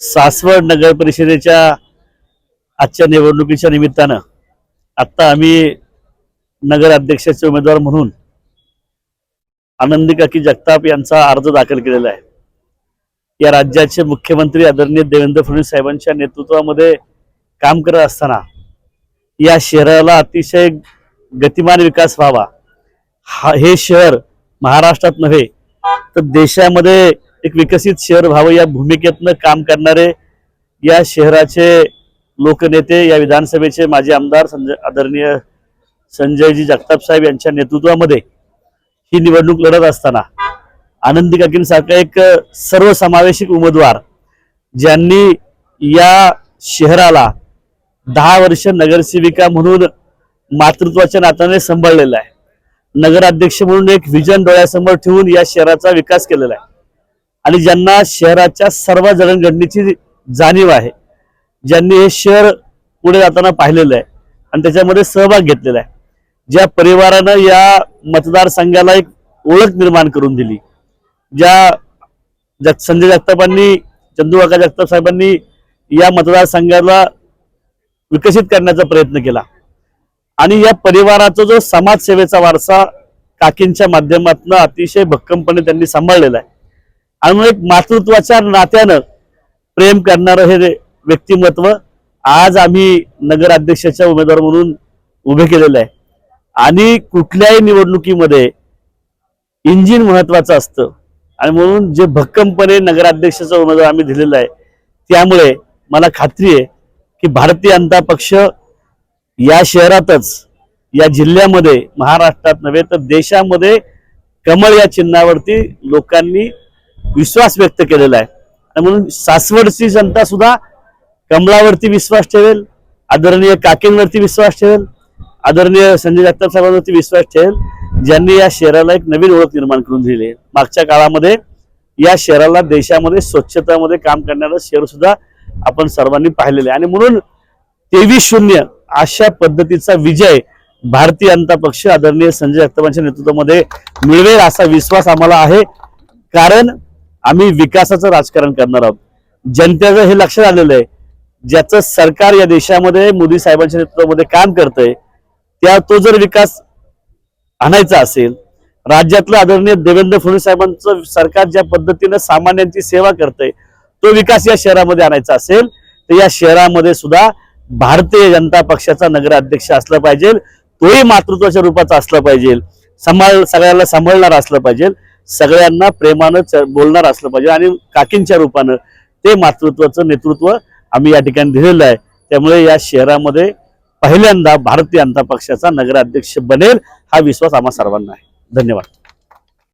सासवड नगर परिषदेच्या आजच्या निवडणुकीच्या निमित्तानं आत्ता आम्ही नगर अध्यक्षाचे उमेदवार म्हणून आनंदी काकी जगताप यांचा अर्ज दाखल केलेला आहे. या राज्याचे मुख्यमंत्री आदरणीय देवेंद्र फडणवीस साहेबांच्या नेतृत्वामध्ये काम करत असताना या शहराला अतिशय गतिमान विकास व्हावा. हा हे शहर महाराष्ट्रात नव्हे तर देशामध्ये एक विकसित शहर व्हावं या भूमिकेतनं काम करणारे या शहराचे लोकनेते या विधानसभेचे माजी आमदार संजय आदरणीय संजयजी जगताप साहेब यांच्या नेतृत्वामध्ये ही निवडणूक लढत असताना आनंदी काकींसारखा एक सर्वसमावेशक उमेदवार ज्यांनी या शहराला दहा वर्ष नगरसेविका म्हणून मातृत्वाच्या नात्याने सांभाळलेलं आहे. नगराध्यक्ष म्हणून एक विजन डोळ्यासमोर ठेवून या शहराचा विकास केलेला आहे. आणि ज्यांना शहराच्या सर्व जडणघडणीची जाणीव आहे ज्यांनी हे शहर पुढे जाताना पाहिलेलं आहे आणि त्याच्यामध्ये सहभाग घेतलेला आहे ज्या परिवारानं या मतदारसंघाला एक ओळख निर्माण करून दिली ज्या जग संजय जगतापांनी चंदूकाका जगताप साहेबांनी या मतदारसंघाला विकसित करण्याचा प्रयत्न केला. आणि या परिवाराचा जो समाजसेवेचा वारसा काकींच्या माध्यमातून अतिशय भक्कमपणे त्यांनी सांभाळलेला आहे. आणि एक मातृत्वाच्या नात्यानं प्रेम करणारं हे व्यक्तिमत्व आज आम्ही नगराध्यक्षाच्या उमेदवार म्हणून उभे केलेलं आहे. आणि कुठल्याही निवडणुकीमध्ये इंजिन महत्वाचं असतं. आणि म्हणून जे भक्कमपणे नगराध्यक्षाचा उमेदवार आम्ही दिलेला आहे त्यामुळे मला खात्री आहे की भारतीय जनता पक्ष या शहरातच या जिल्ह्यामध्ये महाराष्ट्रात नव्हे तर देशामध्ये कमळ या चिन्हावरती लोकांनी विश्वास व्यक्त केलेला आहे. आणि म्हणून सासवडची जनता सुद्धा कमळावरती विश्वास ठेवेल आदरणीय काकेंवरती विश्वास ठेवेल आदरणीय संजय जगताप साहेबांवरती विश्वास ठेवेल ज्यांनी या शहराला एक नवीन ओळख निर्माण करून दिली आहे. मागच्या काळामध्ये या शहराला देशामध्ये स्वच्छतामध्ये काम करणारं शहर सुद्धा आपण सर्वांनी पाहिलेलं आहे. आणि म्हणून तेवीस शून्य अशा पद्धतीचा विजय भारतीय जनता पक्ष आदरणीय संजय जगतापांच्या नेतृत्वामध्ये मिळवेल असा विश्वास आम्हाला आहे. कारण आम्ही विकासाचं राजकारण करणार आहोत. जनतेचं हे लक्षात आलेलं आहे. ज्याचं सरकार या देशामध्ये मोदी साहेबांच्या नेतृत्वामध्ये काम करतंय त्या तो जर विकास आणायचा असेल राज्यातलं आदरणीय देवेंद्र फडणवीस साहेबांचं सरकार ज्या पद्धतीनं सामान्यांची सेवा करतंय तो विकास या शहरामध्ये आणायचा असेल तर या शहरामध्ये सुद्धा भारतीय जनता पक्षाचा नगराध्यक्ष असला पाहिजे तोही मातृत्वाच्या रूपाचा असला पाहिजे सांभाळ सगळ्यांना सांभाळणार असलं पाहिजे सगळ्यांना प्रेमानं च- बोलणार असलं पाहिजे आणि काकींच्या रूपानं ते मातृत्वाचं नेतृत्व आम्ही या ठिकाणी दिलेलं आहे. त्यामुळे या शहरामध्ये पहिल्यांदा भारतीय जनता पक्षाचा नगराध्यक्ष बनेल हा विश्वास आम्हा सर्वांना आहे. धन्यवाद.